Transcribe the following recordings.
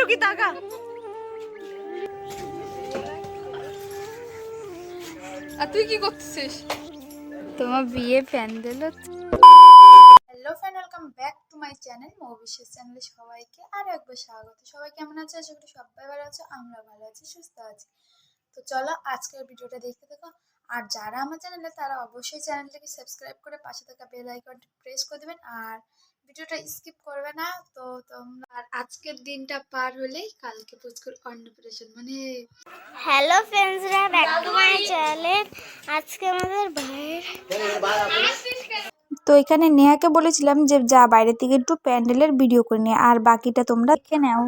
টুকি তাকা আর তুই কি করতেছিস? তোমার বিয়ে pandal hello friend welcome back to my channel Mou চ্যানেলে সবাইকে আরও একবার স্বাগত। সবাই কেমন আছে? আশা করি সবাই ভালো আছে আমরা ভালো আছি সুস্থ আছি। তো চলো আজকের ভিডিওটা দেখতে দেখো আর যারা আমার চ্যানেলে তারা অবশ্যই চ্যানেলটাকে সাবস্ক্রাইব করে পাশে থাকা বেল আইকনটি প্রেস করে দেবেন। আর ভিডিওটা স্কিপ করবে না তো তোমরা আর আজকের দিনটা পার হলেই কালকে পুচকুর অন্নপ্রাশন মানে হ্যালো ফ্রেন্ডসরা ব্যাক টু মাই চ্যানেল আজকে আমাদের ভাইয়ের তো এখানে নেহাকে বলেছিলাম যে যা বাইরে থেকে একটু প্যান্ডেলের ভিডিও করে নিয়ে আর বাকিটা তোমরা দেখে নাও।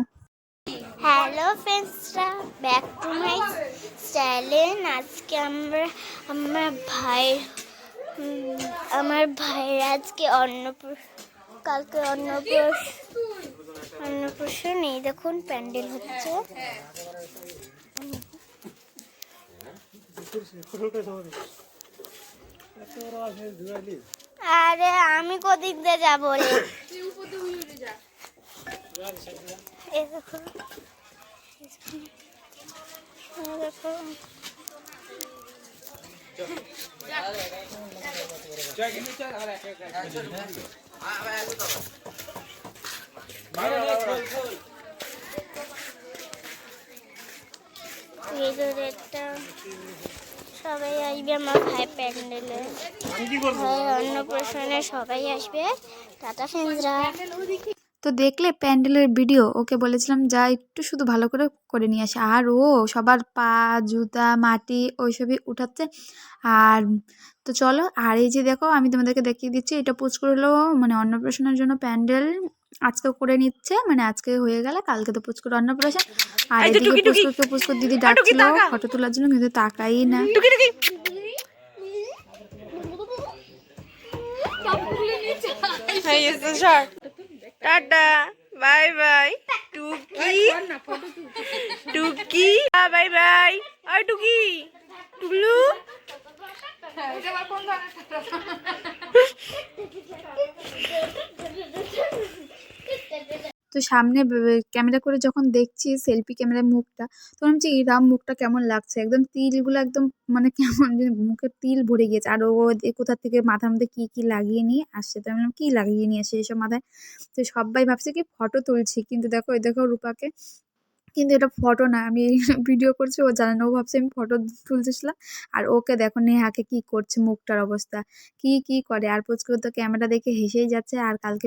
হ্যালো ফ্রেন্ডসরা ব্যাক টু মাই চ্যানেল আজকে আমরা আমার ভাই আমার ভাইয়ের আজকে অন্নপ্র কালকে অন্নপ্রাশ অন্নপ্রাশন এই দেখুন প্যান্ডেল হচ্ছে। আরে আমি কোদিক দিয়ে যাব রে। দেখো। সবাই আসবে আমার ভাই প্যান্ডেলে ভাই অন্নপ্রাশনে সবাই আসবে টাটা ফ্রেন্ডসরা। তো দেখলে প্যান্ডেলের ভিডিও ওকে বলেছিলাম যা একটু শুধু ভালো করে করে নিয়ে আসে। আর ও সবার পা জুতা মাটি ওইসবই উঠাচ্ছে। আর তো চলো আর এই যে দেখো আমি তোমাদেরকে দেখিয়ে দিচ্ছি এটা পুচকুর হলো মানে অন্নপ্রাশনের জন্য প্যান্ডেল আজকে করে নিচ্ছে মানে আজকে হয়ে গেলে কালকে তো পুচকুর অন্নপ্রাশন। আর এদিকে টুকি টুকি। পুচকুরকে পুচকুর দিদি ডাকছিল ফটো তোলার জন্য কিন্তু তাকাই না। টুকি টুকি। হয়ে গেছে সর টাটা বাই বাই। টুকি টুকি বাই বাই আর টুকি টুকলু তো সামনে ক্যামেরা করে যখন দেখছি সেলফি ক্যামেরায় মুখটা, তখন ভাবছি রাম, মুখটা কেমন লাগছে? একদম তিলগুলো একদম মানে কেমন মুখে তিল ভরে গিয়েছে। আর ও কোথা থেকে মাথার মধ্যে কী কী লাগিয়ে নিয়ে আসছে, তো আমি কী লাগিয়ে নিয়ে আসে এসব মাথায়? তো সবাই ভাবছে কি ফটো তুলছি। কিন্তু দেখো ওই দেখো রূপাকে। কিন্তু এটা ফটো না, আমি ভিডিও করছি, ও জানে না। ও ভাবছে আমি ফটো তুলতেছিলাম। আর ওকে দেখো, নেহাকে কি করছে মুখটার অবস্থা। কি কি করে? আর পুচকে তো ক্যামেরা দেখে হেসেই যাচ্ছে। আর কালকে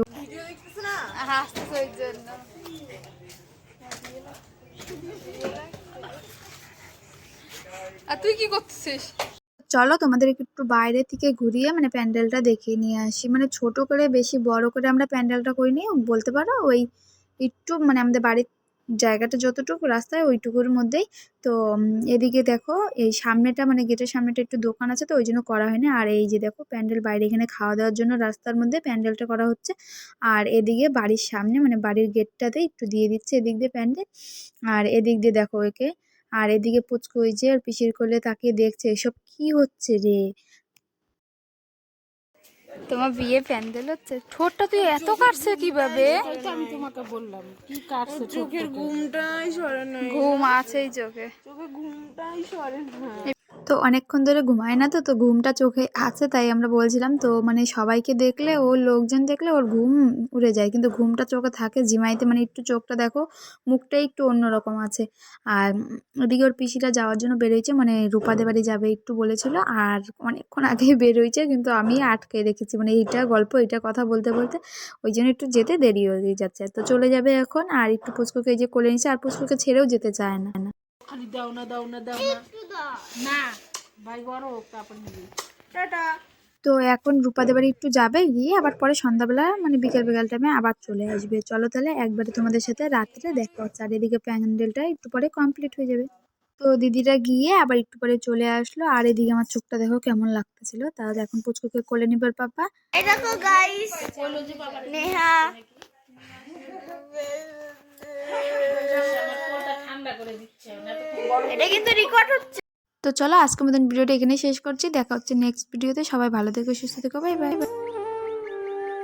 তুই কি করতেছিস? চলো তোমাদের একটু বাইরে থেকে ঘুরিয়ে মানে প্যান্ডেলটা দেখিয়ে নিয়ে আসি। মানে ছোট করে, বেশি বড় করে আমরা প্যান্ডেলটা করিনি, বলতে পারো ওই একটু মানে আমাদের বাড়ির জায়গাটা যতটুকু রাস্তায় ওইটুকুর মধ্যেই। তো এদিকে দেখো, এই সামনেটা মানে গেটের সামনেটা একটু দোকান আছে তো, ওই জন্য করা হয়নি। আর এই যে দেখো, প্যান্ডেল বাইরে এখানে খাওয়া দাওয়ার জন্য রাস্তার মধ্যে প্যান্ডেলটা করা হচ্ছে। আর এদিকে বাড়ির সামনে মানে বাড়ির গেটটাতে একটু দিয়ে দিচ্ছে এদিক দিয়ে প্যান্ডেল। আর এদিক দিয়ে দেখো একে আর এদিকে পুচকু ওই যে আর পিসির কোলে তাকিয়ে দেখছে, এসব কি হচ্ছে রে? তোমার বিয়ে প্যান্ডেল হচ্ছে? ঠোঁটটা তুই এত কাটছে কীভাবে? আমি তোমাকে বললাম কি কাটছে চোখের ঘুমটাই সরে না ঘুম আছেই চোখে। চোখে ঘুমটাই সরে না তো অনেকক্ষণ ধরে ঘুমায় না তো তো ঘুমটা চোখে আছে তাই আমরা বলছিলাম, তো মানে সবাইকে দেখলে ওর লোকজন দেখলে ওর ঘুম উড়ে যায়, কিন্তু ঘুমটা চোখে থাকে জিমাইতে মানে একটু চোখটা দেখো মুখটা একটু অন্যরকম আছে। আর ওদিকে ওর পিসিটা যাওয়ার জন্য বেরোয়েছে মানে রূপাদে বাড়ি যাবে একটু বলেছিল, আর অনেকক্ষণ আগেই বেরোয়েছে কিন্তু আমি আটকে রেখেছি মানে এইটা গল্প, এইটা কথা বলতে বলতে ওই জন্য একটু যেতে দেরি হয়ে যাচ্ছে। তো চলে যাবে এখন, আর একটু পুচকুকে এই যে কোলে নিচ্ছে আর পুচকুকে ছেড়েও যেতে চায় না। খালি দাও না দাও না দাও না। না ভাই বড় হোক তারপর নিবি। টাটা। তো এখন রূপাদের বাড়ি একটু যাবে গিয়ে আবার পরে সন্ধ্যাবেলা মানে বিকেল বিকাল টাইমে আবার চলে আসবে। চলো তাহলে একবারে তোমাদের সাথে রাত্রে দেখা হচ্ছে। আর এদিকে প্যান্ডেলটা একটু পরে কমপ্লিট হয়ে যাবে। তো দিদিরা গিয়ে আবার একটু পরে চলে আসলো। আর এদিকে আমার চোখটা দেখো কেমন লাগতেছিল। তাহলে এখন পুচকুকে কোলে নিবার পাপা। দেখো গাইস নেহা। এটা কিন্তু রেকর্ড হচ্ছে। তো চলো আজকের মতন ভিডিওটা এখানে শেষ করছি। দেখা হচ্ছে নেক্সট ভিডিওতে সবাই ভালো থেকো, সুস্থ থেকো। Bye bye